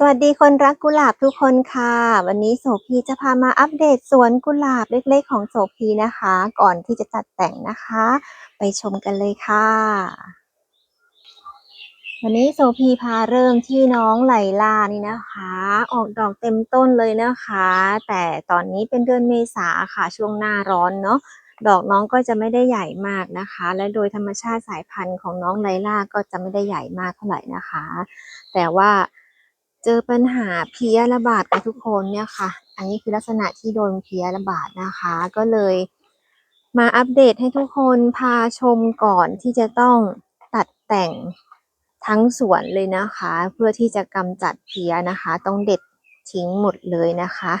สวัสดีคนรักกุหลาบทุกคนค่ะ วันนี้โสพีจะพามาอัปเดตสวนกุหลาบเล็กๆของโสพีนะคะ ก่อนที่จะตัดแต่งนะคะ ไปชมกันเลยค่ะ วันนี้โสพีพาเริ่มที่น้องไหลลานี่นะคะ ออกดอกเต็มต้นเลยนะคะ แต่ตอนนี้เป็นเดือนเมษาค่ะช่วงหน้าร้อนเนาะดอกน้องก็จะไม่ได้ใหญ่มากนะคะ และโดยธรรมชาติสายพันธุ์ของน้องไลล่าก็จะไม่ได้ใหญ่มากเท่าไหร่นะคะ แต่ว่า เจอปัญหาเพี้ยระบาดกับทุกคนเนี่ยค่ะ อันนี้คือลักษณะที่โดนเพี้ยระบาดนะคะ ก็เลยมาอัปเดตให้ทุกคนพาชมก่อนที่จะต้องตัดแต่งทั้งสวนเลยนะคะ เพื่อที่จะกำจัดเพี้ยนะคะ ต้องเด็ดทิ้งหมดเลยนะคะ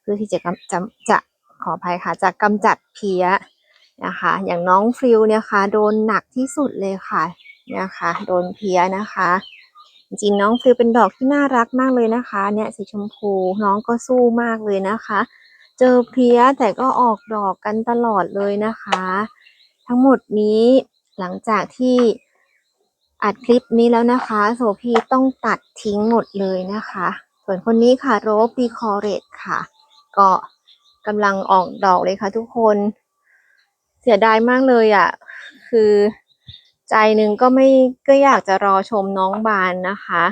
เพื่อที่จะกำจะจะขออภัยค่ะ จะกำจัดเพี้ยนะคะ อย่างน้องฟิลเนี่ยค่ะโดนหนักที่สุดเลยค่ะนะคะ โดนเพี้ยนะคะ จริงๆน้องฟิลเป็นดอกที่น่ารักมากเลยนะคะ เนี่ยสีชมพูน้องก็สู้มากเลยนะคะ เจอเพี้ยแต่ก็ออกดอกกันตลอดเลยนะคะ ทั้งหมดนี้หลังจากที่อัดคลิปนี้แล้วนะคะ โสพีต้องตัดทิ้งหมดเลยนะคะ ส่วนคนนี้ค่ะโรสปีคอเรตค่ะ ก็กำลังออกดอกเลยค่ะทุกคน เสียดายมากเลยอะ คือ ใจหนึ่งก็ไม่ก็อยากจะรอชมน้องบานนะคะ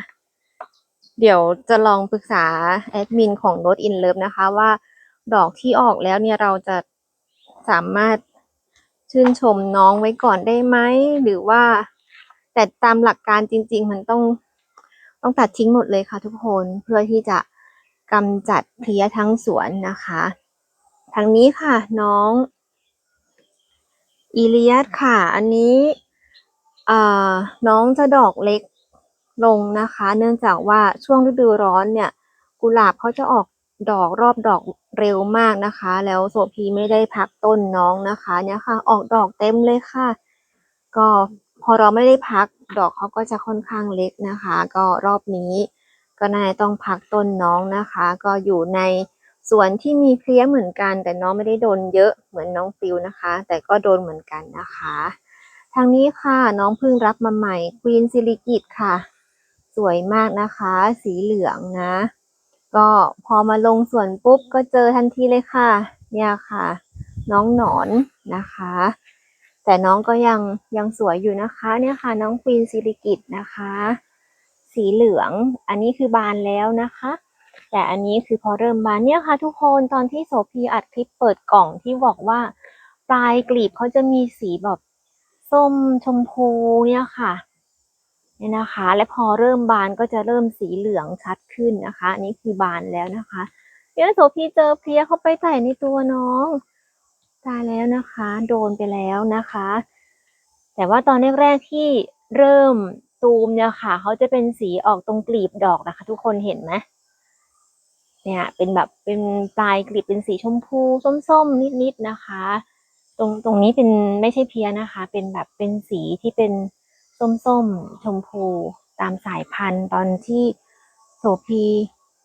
เดี๋ยวจะลองปรึกษาแอดมินของ r o d in Love นะคะ ว่าดอกที่ออกแล้วเนี่ยเราจะสามารถชื่นชมน้องไว้ก่อนได้ไหมหรือว่า แต่ตามหลักการจริง ๆ มันต้องต้องตัดทิ้งหมดเลยค่ะทุกคนเพื่อที่จะกำจัดเพลี้ยทั้งสวนนะคะทางนี้ค่ะน้อง อีเลียสค่ะ อันนี้ น้องจะดอกเล็กลงนะคะ เนื่องจากว่าช่วงฤดูร้อนเนี่ย กุหลาบเขาจะออกดอกรอบดอกเร็วมากนะคะ แล้วโสพีไม่ได้พักต้นน้องนะคะเนี่ยค่ะ ออกดอกเต็มเลยค่ะ ก็พอเราไม่ได้พักดอกเขาก็จะค่อนข้างเล็กนะคะ ก็รอบนี้ ก็นาจะต้องพักต้นน้องนะคะ ก็อยู่ในสวนที่มีเพลี้ยเหมือนกัน แต่น้องไม่ได้โดนเยอะเหมือนน้องฟิวนะคะ แต่ก็โดนเหมือนกันนะคะ ทางนี้ค่ะน้องเพิ่งรับมาใหม่ควีนซิลิกิตค่ะ สวยมากนะคะ สีเหลืองนะ ก็พอมาลงสวนปุ๊บก็เจอทันทีเลยค่ะ เนี่ยค่ะ น้องหนอนนะคะ แต่น้องก็ยังยังสวยอยู่นะคะ เนี่ยค่ะ น้องควีนซิลิกิตนะคะ สีเหลือง อันนี้คือบานแล้วนะคะ แต่อันนี้คือพอเริ่มบานเนี่ยค่ะ ทุกคนตอนที่โสพีอัดคลิปเปิดกล่องที่บอกว่า ปลายกลีบเขาจะมีสีแบบ ส้มชมพูเนี่ยค่ะเนี่ยนะคะ และพอเริ่มบานก็จะเริ่มสีเหลืองชัดขึ้นนะคะนนี้คือบานแล้วนะคะเนี่ยวโสพีเจอเพลียเข้าไปใส่ในตัวน้องตายแล้วนะคะ โดนไปแล้วนะคะ แต่ว่าตอนแรกๆที่เริ่มตูมเนี่ยค่ะเขาจะเป็นสีออกตรงกลีบดอกนะคะ ทุกคนเห็นไหมเนี่ยเป็นแบบเป็นปลายกลีบเป็นสีชมพูส้มๆนิดๆนะคะ ตรงตรงนี้เป็นไม่ใช่เพี้ยนะคะ เป็นแบบเป็นสีที่เป็นส้มๆชมพูตามสายพันธุ์ ตอนที่โสพี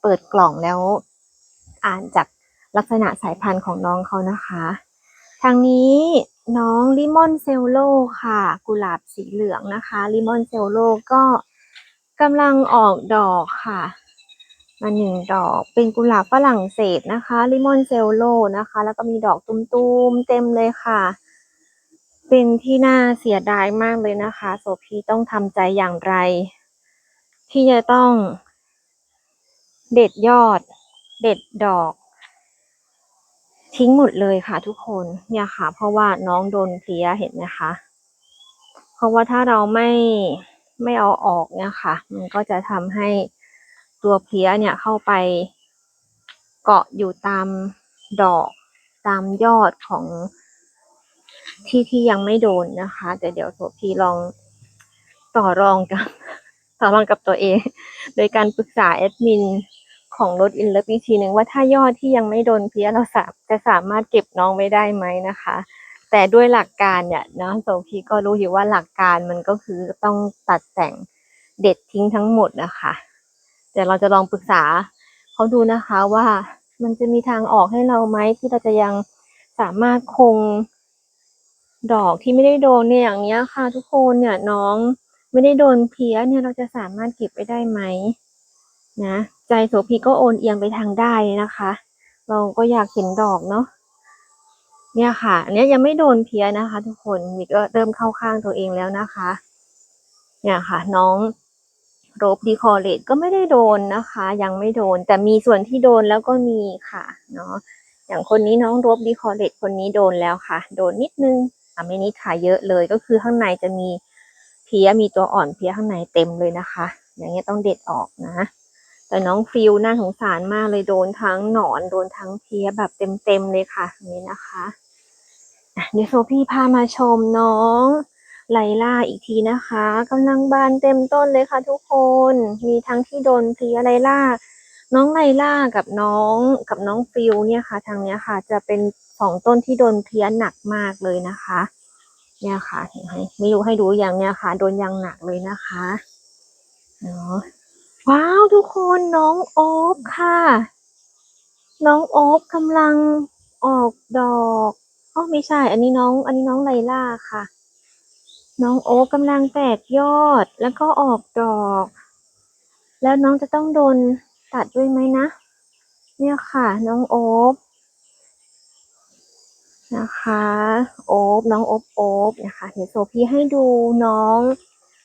เปิดกล่องแล้ว อ่านจากลักษณะสายพันธุ์ของน้องเขานะคะ ทางนี้น้องลิมอนเซลโลค่ะ กุหลาบสีเหลืองนะคะลิมอนเซลโลก็กำลังออกดอกค่ะ มาหนึ่งดอกเป็นกุหลาบฝรั่งเศสนะคะลิมอนเซลโลนะคะ แล้วก็มีดอกตุ้มๆเต็มเลยค่ะ เป็นที่น่าเสียดายมากเลยนะคะ โสพีต้องทำใจอย่างไร ที่จะต้องเด็ดยอด เด็ดดอก ทิ้งหมดเลยค่ะทุกคนเนี่ยค่ะ เพราะว่าน้องโดนเพลียเห็นไหมคะเพราะว่าถ้าเราไม่ไม่เอาออกเนี่ยค่ะ มันก็จะทำให้ ตัวเพลี้ยเนี่ยเข้าไปเกาะอยู่ตามดอกตามยอดของที่ที่ยังไม่โดนนะคะ แต่เดี๋ยวโสพีลองต่อรองกับต่อรองกับตัวเอง โดยการปรึกษาแอดมินของรถอินเลิฟอีกทีหนึ่งว่าถ้ายอดที่ยังไม่โดนเพี้ยเราสามจะสามารถเก็บน้องไว้ได้ไหมนะคะ แต่ด้วยหลักการเนี่ยเนาะโสพีก็รู้อยู่ว่าหลักการมันก็คือต้องตัดแต่งเด็ดทิ้งทั้งหมดนะคะ เดี๋ยวเราจะลองปรึกษาเขาดูนะคะว่ามันจะมีทางออกให้เราไหมที่เราจะยังสามารถคงดอกที่ไม่ได้โดนเนี่ยอย่างเนี้ยค่ะ ทุกคนเนี่ยน้องไม่ได้โดนเพี้ยเนี่ยเราจะสามารถเก็บไว้ได้ไหมนะใจโสพีก็โอนเอียงไปทางได้นะคะ เราก็อยากเห็นดอกเนาะเนี่ยค่ะอันเนี้ยยังไม่โดนเพี้ยนะคะ ทุกคนมีก็เริ่มเข้าข้างตัวเองแล้วนะคะ เนี่ยค่ะ น้อง โรบดีคอเลตก็ไม่ได้โดนนะคะ ยังไม่โดน แต่มีส่วนที่โดนแล้วก็มีค่ะเนาะอย่างคนนี้น้องโรบดีคอเลตคนนี้โดนแล้วค่ะ โดนนิดนึงอะไม่นิดค่ะเยอะเลยก็คือข้างในจะมีเพี้ยมีตัวอ่อนเพี้ยข้างในเต็มเลยนะคะ อย่างเงี้ยต้องเด็ดออกนะ แต่น้องฟิลน่าสงสารมากเลยโดนทั้งหนอนโดนทั้งเพี้ยแบบเต็มๆเลยค่ะนี่นะคะเดี๋ยวโซพี่พามาชมน้อง ไลล่าอีกทีนะคะกำลังบานเต็มต้นเลยค่ะทุกคน มีทั้งที่โดนเพลียไลล่า น้องไลล่ากับน้องกับน้องฟิลเนี่ยค่ะ ทางเนี้ยค่ะ จะเป็นสองต้นที่โดนเพลี้ยหนักมากเลยนะคะ เนี่ยค่ะเห็นไหมไม่รู้ให้ดูอย่างเนี้ยค่ะ โดนยังหนักเลยนะคะเนาะว้าวทุกคนน้องโอ๊บค่ะ น้องโอ๊บกำลังออกดอกอ๋อไม่ใช่ อันนี้น้อง อันนี้น้องไลล่าค่ะ น้องโอ๊บกำลังแตกยอดแล้วก็ออกดอก แล้วน้องจะต้องโดนตัดด้วยไหมนะ เนี่ยค่ะ น้องโอ๊บนะคะ โอ๊บน้องโอ๊บโอ๊บนะคะเดี๋ยวโซพี่ให้ดูน้อง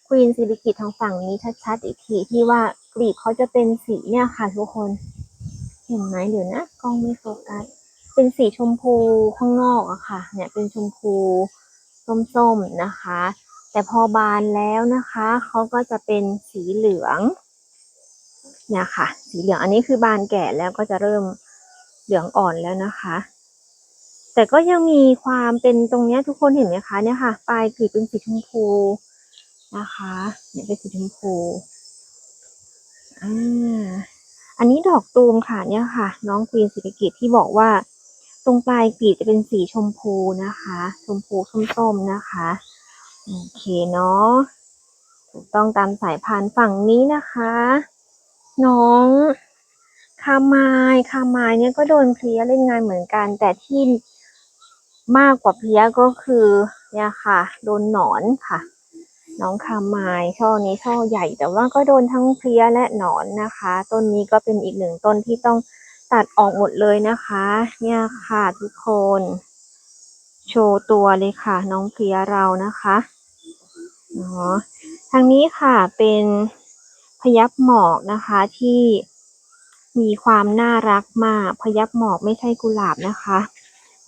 ควีนซิลิกิตทางฝั่งนี้ชัดๆอีกทีที่ว่ากลีบเขาจะเป็นสีเนี่ยค่ะทุกคน เห็นไหมเดี๋ยวนะกล้องไม่โฟกัสเป็นสีชมพูข้างนอกอะค่ะ เนี่ยเป็นชมพูส้มๆนะคะ แต่พอบานแล้วนะคะเขาก็จะเป็นสีเหลืองเนี่ยค่ะ สีเหลืองอันนี้คือบานแก่แล้วก็จะเริ่มเหลืองอ่อนแล้วนะคะ แต่ก็ยังมีความเป็นตรงเนี้ยทุกคนเห็นไหมคะเนี่ยค่ะปลายกลีบเป็นสีชมพูนะคะเนี่ยเป็นสีชมพูอ่าอันนี้ดอกตูมค่ะเนี่ยค่ะ น้องควีนสิริกิตที่บอกว่า ตรงปลายกลีบจะเป็นสีชมพูนะคะ ชมพูส้มๆนะคะ โอเคเนาะถูกต้องตามสายพันฝั่งนี้นะคะ น้องคามายคามายเนี่ยก็โดนเพลี้ยเล่นงานเหมือนกัน แต่ที่มากกว่าเพลี้ยก็คือเนี่ยค่ะ โดนหนอนค่ะ น้องคามายช่อนี้ช่อใหญ่ แต่ว่าก็โดนทั้งเพลี้ยและหนอนนะคะ ต้นนี้ก็เป็นอีกหนึ่งต้นที่ต้องตัดออกหมดเลยนะคะ เนี่ยค่ะทุกคน โชว์ตัวเลยค่ะ น้องเพลี้ยเรานะคะ เนาะทางนี้ค่ะเป็นพยับหมอกนะคะที่มีความน่ารักมาก พยับหมอกไม่ใช่กุหลาบนะคะ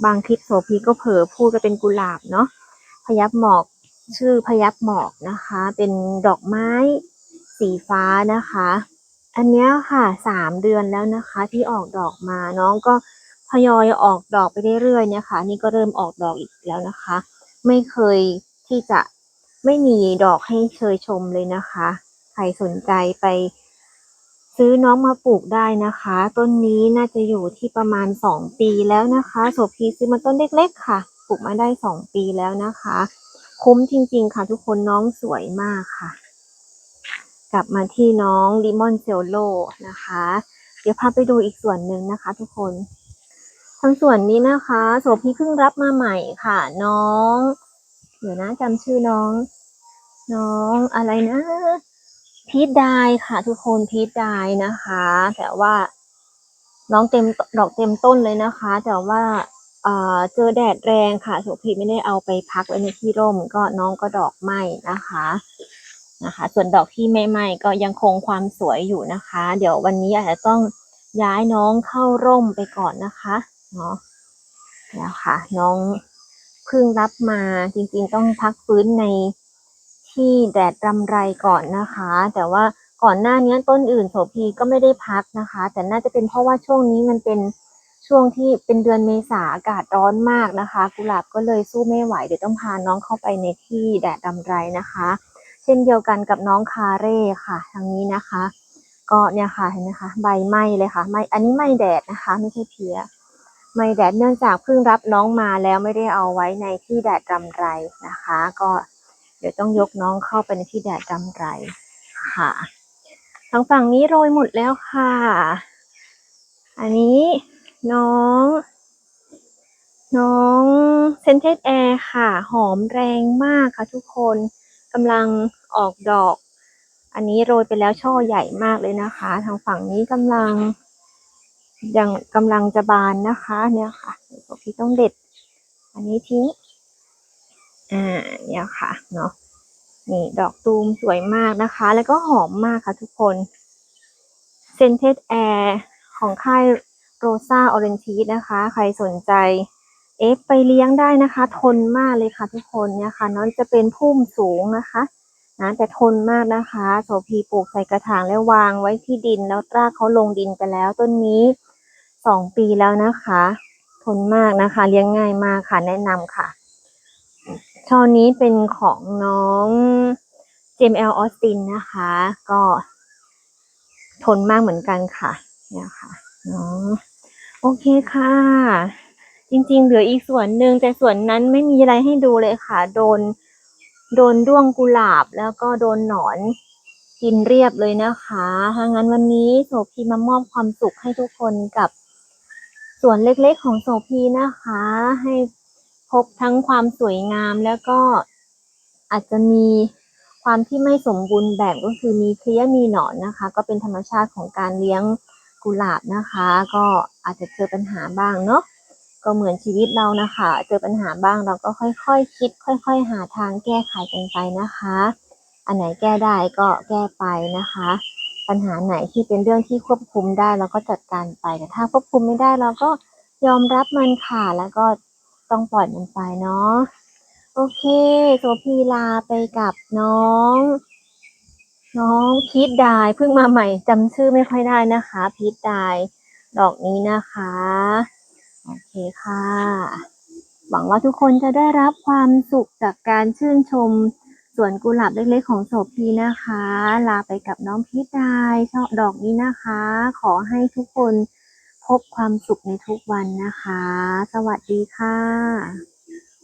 บางคลิปโสพีก็เผลอพูดก็เป็นกุหลาบเนาะพยับหมอกชื่อพยับหมอกนะคะ เป็นดอกไม้สีฟ้านะคะ อันนี้ค่ะสามเดือนแล้วนะคะที่ออกดอกมาน้องก็ทยอยออกดอกไปเรื่อยๆเนี่ยค่ะ นี่ก็เริ่มออกดอกอีกแล้วนะคะ ไม่เคยที่จะ ไม่มีดอกให้เชยชมเลยนะคะ ใครสนใจไป ซื้อน้องมาปลูกได้นะคะ ต้นนี้น่าจะอยู่ที่ประมาณสองปีแล้วนะคะโสพีซื้อมาต้นเล็ก ๆ ค่ะ ปลูกมาได้สองปีแล้วนะคะ คุ้มจริง ๆ ค่ะ ทุกคนน้องสวยมากค่ะ กลับมาที่น้องลิมอนเซลโลนะคะ เดี๋ยวพาไปดูอีกส่วนหนึ่งนะคะ ทุกคนทั้งส่วนนี้นะคะโสพีเพิ่งรับมาใหม่ค่ะ น้อง เดี๋ยวนะจำชื่อน้อง น้องอะไรนะพีทไดายค่ะ ทุกคนพีทไดายนะคะ แต่ว่าน้องเต็มดอกเต็มต้นเลยนะคะ แต่ว่าเอ่อเจอแดดแรงค่ะโสพีไม่ได้เอาไปพักไว้ในที่ร่ม ก็น้องก็ดอกไหมนะคะนะคะ ส่วนดอกที่ไม่ไหมก็ยังคงความสวยอยู่นะคะ เดี๋ยววันนี้อาจจะต้องย้ายน้องเข้าร่มไปก่อนนะคะเนาะแล้วค่ะ น้องเพิ่งรับมาจริงๆต้องพักฟื้นใน ที่แดดรำไรก่อนนะคะ แต่ว่าก่อนหน้านี้ต้นอื่นโสพีก็ไม่ได้พักนะคะ แต่น่าจะเป็นเพราะว่าช่วงนี้มันเป็นช่วงที่เป็นเดือนเมษาอากาศร้อนมากนะคะ กุหลาบก็เลยสู้ไม่ไหวเดี๋ยวต้องพาน้องเข้าไปในที่แดดรำไรนะคะ เช่นเดียวกันกับน้องคาเร่ค่ะทางนี้นะคะ ก็เนี่ยค่ะเห็นไหมคะใบไหม้เลยค่ะไม้อันนี้ไหม้แดดนะคะ ไม่ใช่เพี้ยไหม้แดดเนื่องจากเพิ่งรับน้องมาแล้วไม่ได้เอาไว้ในที่แดดรำไรนะคะ ก็ เดี๋ยวต้องยกน้องเข้าไปในที่แดดรำไรค่ะ ทางฝั่งนี้โรยหมดแล้วค่ะ อันนี้น้อง น้องเซนเทสแอร์ค่ะ หอมแรงมากค่ะทุกคนกำลังออกดอก อันนี้โรยไปแล้วช่อใหญ่มากเลยนะคะ ทางฝั่งนี้กำลังยังกำลังจะบานนะคะ เนี่ยค่ะพี่ต้องเด็ด อันนี้ทิ้ง อ่าเนี่ยค่ะเนาะนี่ดอกตูมสวยมากนะคะ แล้วก็หอมมากค่ะทุกคน Scented Air ของค่าย Rosa Orange นะคะ ใครสนใจ เอฟไปเลี้ยงได้นะคะ ทนมากเลยค่ะทุกคนเนี่ยค่ะน้องจะเป็นพุ่มสูงนะคะนะแต่ทนมากนะคะโสพีปลูกใส่กระถางแล้ววางไว้ที่ดินแล้วรากเขาลงดินไปแล้วต้นนี้สองปีแล้วนะคะ ทนมากนะคะ เลี้ยงง่ายมากค่ะแนะนำค่ะ ช่อนี้เป็นของน้องเจมเอลออสตินนะคะ ก็ทนมากเหมือนกันค่ะ เนี่ยค่ะเนาะโอเคค่ะ จริงๆ เหลืออีกส่วนหนึ่งแต่ส่วนนั้นไม่มีอะไรให้ดูเลยค่ะ โดน โดนด้วงกุหลาบแล้วก็โดนหนอนกินเรียบเลยนะคะถ้างั้นวันนี้โสพีมามอบความสุขให้ทุกคนกับส่วนเล็กๆของโสพีนะคะ ให้ พบทั้งความสวยงามแล้วก็อาจจะมีความที่ไม่สมบูรณ์แบบก็คือมีเพลี้ยมีหนอนนะคะ ก็เป็นธรรมชาติของการเลี้ยงกุหลาบนะคะ ก็อาจจะเจอปัญหาบ้างเนาะก็เหมือนชีวิตเรานะคะ เจอปัญหาบ้างเราก็ค่อยๆคคิด ค่อย ๆ หาทางแก้ไขกันไปนะคะ อันไหนแก้ได้ก็แก้ไปนะคะ ปัญหาไหนที่เป็นเรื่องที่ควบคุมได้เราก็จัดการไปแต่ถ้าควบคุมไม่ได้เราก็ยอมรับมันค่ะแล้วก็ ต้องปล่อยมันไปเนาะโอเค โซพีลาไปกับน้อง น้องพีทไดายเพิ่งมาใหม่จำชื่อไม่ค่อยได้นะคะ พีทไดายดอกนี้นะคะ โอเคค่ะ หวังว่าทุกคนจะได้รับความสุขจากการชื่นชมสวนกุหลาบเล็กๆของโสพีนะคะ ลาไปกับน้องพีดายชอบดอกนี้นะคะ ขอให้ทุกคน พบความสุขในทุกวันนะคะ สวัสดีค่ะ